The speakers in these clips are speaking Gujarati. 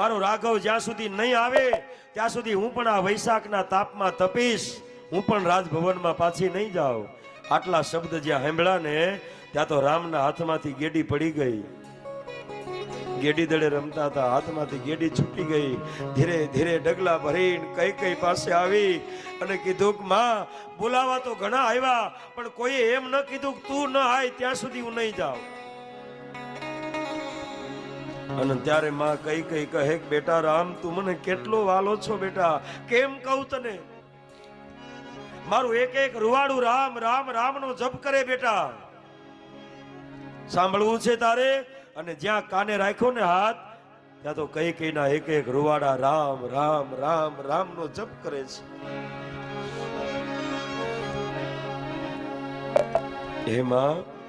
મારો રાઘવ જ્યાં સુધી નહીં આવે, ત્યાં સુધી હું પણ આ વૈશાખના તાપમાં તપીશ. હું પણ રાજભવનમાં પાછી નહીં જાઉં. આટલા શબ્દ જ્યાં સાંભળ્યા ને, ત્યાં તો રામના હાથમાંથી ગેડી પડી ગઈ. ગેડી દળે રમતા હતા, હાથમાંથી ગેડી છૂટી ગઈ. ધીરે ધીરે ડગલા ભરીને કઈ કઈ પાસે આવી અને કીધું કે, માં, બોલાવા તો ઘણા આવ્યા, પણ કોઈએ એમ ન કીધું તું ન આય, ત્યાં સુધી હું નહીં જાઉં. અને ત્યારે માં કઈ કઈ કહે બેટા રામ, તું મને કેટલો વાલો છો બેટા? કેમ કહું તને? મારું એક એક રૂવાડું રામ રામ, રામનો જપ કરે બેટા. સાંભળવું છે તારે? અને જ્યાં કાને રાખ્યો ને હાથ, ત્યાં તો કઈ કઈ ના એક એક રૂવાડા રામ રામ રામ રામ નો જપ કરે છે. એમાં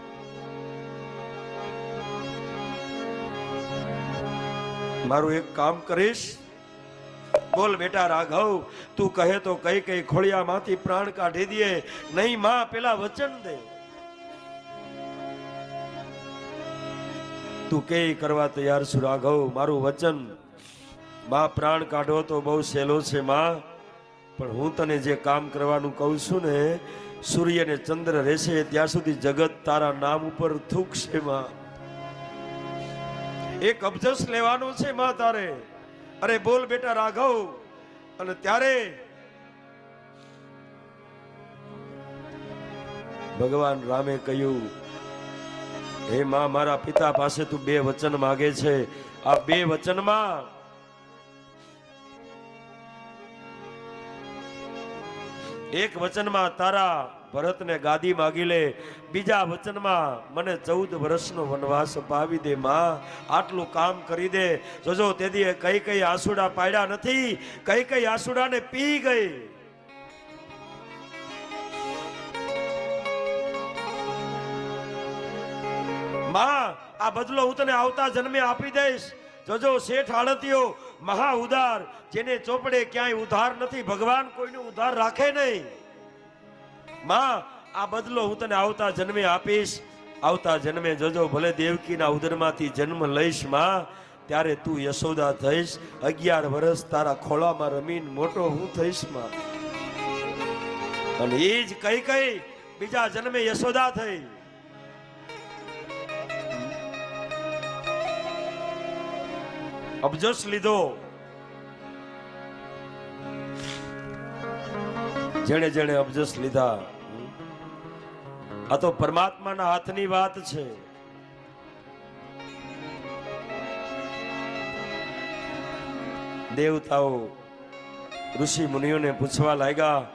મારું એક કામ કરીશ. બોલ બેટા રાઘવ, તું કહે તો કઈ કઈ ખોળિયામાંથી પ્રાણ કાઢી દે, નહીં માં પેલા વચન દે. તું કે કરવા તૈયાર છું રાઘવ, મારું વચન? માં પ્રાણ કાઢો તો બહુ સહેલો છે માં, પણ હું તને જે કામ કરવાનું કહું છું ને સૂર્ય ને ચંદ્ર રહેશે ત્યાં સુધી જગત તારા નામ ઉપર થૂકશે માં. એક અબજસ લેવાનો છે માં તારે. અરે બોલ બેટા રાઘવ. અને ત્યારે ભગવાન રામે કહ્યું, હે માં, મારા પિતા પાસે તું બે વચન માગે છે. આ બે વચનમાં એક વચનમાં તારા ભરતને ગાદી માગી લે, બીજા વચનમાં મને ચૌદ વર્ષનો વનવાસ અપાવી દે, માં. આટલું કામ કરી દે. જોજો તેથી કઈ કઈ આસુડા પાડ્યા નથી, કઈ કઈ આસુડાને પી ગઈ. માં, આ બદલો હું તને આવતા જન્મે આપી દઈશ. જોજો શેઠ આળતીઓ મહા ઉદાર, જેને ચોપડે ક્યાંય ઉધાર નથી, ભગવાન કોઈનો ઉધાર રાખે નહીં. માં, આ બદલો હું તને આવતા જન્મે આપીશ. આવતા જન્મે જોજો ભલે દેવકીના ઉદરમાંથી જન્મ લઈશ, માં. ત્યારે તું યશોદા થઈશ. અગિયાર વર્ષ તારા ખોળામાં રમીને મોટો હું થઈશ, માં. અને એ જ કઈ કઈ બીજા જન્મે યશોદા થઈ. અબજસ લીધો. જેણે જેણે અબજસ લીધા. આ તો પરમાત્માના હાથની વાત છે. દેવતાઓ, ઋષિ મુનિઓને પૂછવા લાગ્યા